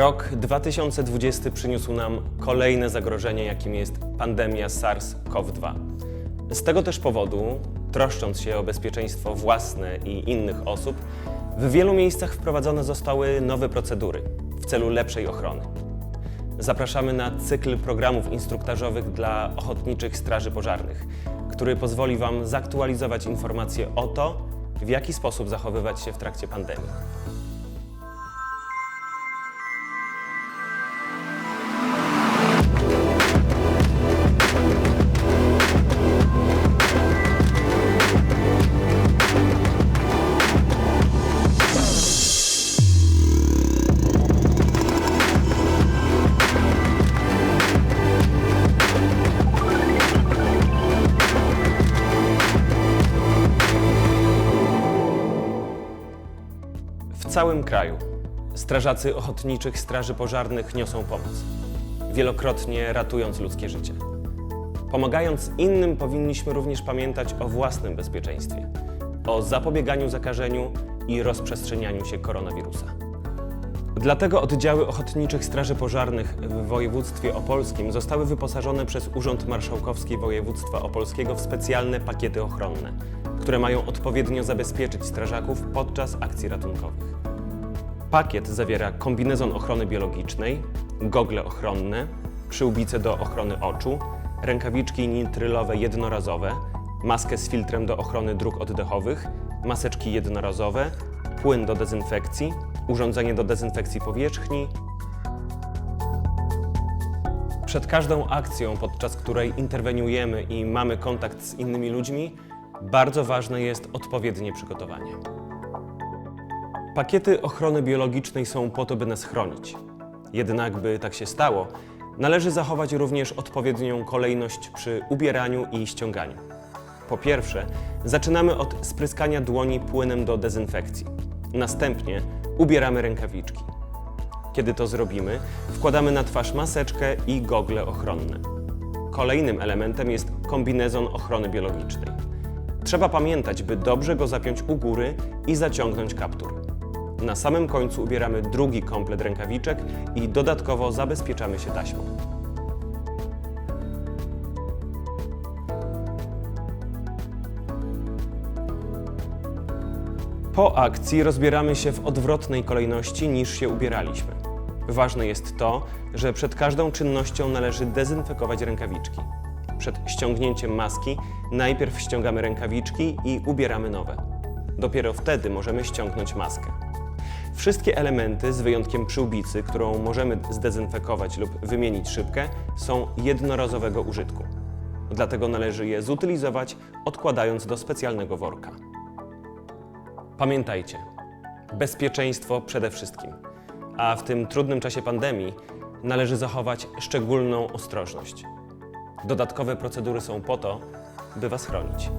Rok 2020 przyniósł nam kolejne zagrożenie, jakim jest pandemia SARS-CoV-2. Z tego też powodu, troszcząc się o bezpieczeństwo własne i innych osób, w wielu miejscach wprowadzone zostały nowe procedury w celu lepszej ochrony. Zapraszamy na cykl programów instruktażowych dla ochotniczych straży pożarnych, który pozwoli Wam zaktualizować informacje o to, w jaki sposób zachowywać się w trakcie pandemii. Całym kraju strażacy ochotniczych straży pożarnych niosą pomoc, wielokrotnie ratując ludzkie życie. Pomagając innym, powinniśmy również pamiętać o własnym bezpieczeństwie, o zapobieganiu zakażeniu i rozprzestrzenianiu się koronawirusa. Dlatego oddziały ochotniczych straży pożarnych w województwie opolskim zostały wyposażone przez Urząd Marszałkowski Województwa Opolskiego w specjalne pakiety ochronne, które mają odpowiednio zabezpieczyć strażaków podczas akcji ratunkowych. Pakiet zawiera kombinezon ochrony biologicznej, gogle ochronne, przyłbice do ochrony oczu, rękawiczki nitrylowe jednorazowe, maskę z filtrem do ochrony dróg oddechowych, maseczki jednorazowe, płyn do dezynfekcji, urządzenie do dezynfekcji powierzchni. Przed każdą akcją, podczas której interweniujemy i mamy kontakt z innymi ludźmi, bardzo ważne jest odpowiednie przygotowanie. Pakiety ochrony biologicznej są po to, by nas chronić. Jednak, by tak się stało, należy zachować również odpowiednią kolejność przy ubieraniu i ściąganiu. Po pierwsze, zaczynamy od spryskania dłoni płynem do dezynfekcji. Następnie ubieramy rękawiczki. Kiedy to zrobimy, wkładamy na twarz maseczkę i gogle ochronne. Kolejnym elementem jest kombinezon ochrony biologicznej. Trzeba pamiętać, by dobrze go zapiąć u góry i zaciągnąć kaptur. Na samym końcu ubieramy drugi komplet rękawiczek i dodatkowo zabezpieczamy się taśmą. Po akcji rozbieramy się w odwrotnej kolejności niż się ubieraliśmy. Ważne jest to, że przed każdą czynnością należy dezynfekować rękawiczki. Przed ściągnięciem maski najpierw ściągamy rękawiczki i ubieramy nowe. Dopiero wtedy możemy ściągnąć maskę. Wszystkie elementy, z wyjątkiem przyłbicy, którą możemy zdezynfekować lub wymienić szybkę, są jednorazowego użytku. Dlatego należy je zutylizować, odkładając do specjalnego worka. Pamiętajcie, bezpieczeństwo przede wszystkim, a w tym trudnym czasie pandemii należy zachować szczególną ostrożność. Dodatkowe procedury są po to, by Was chronić.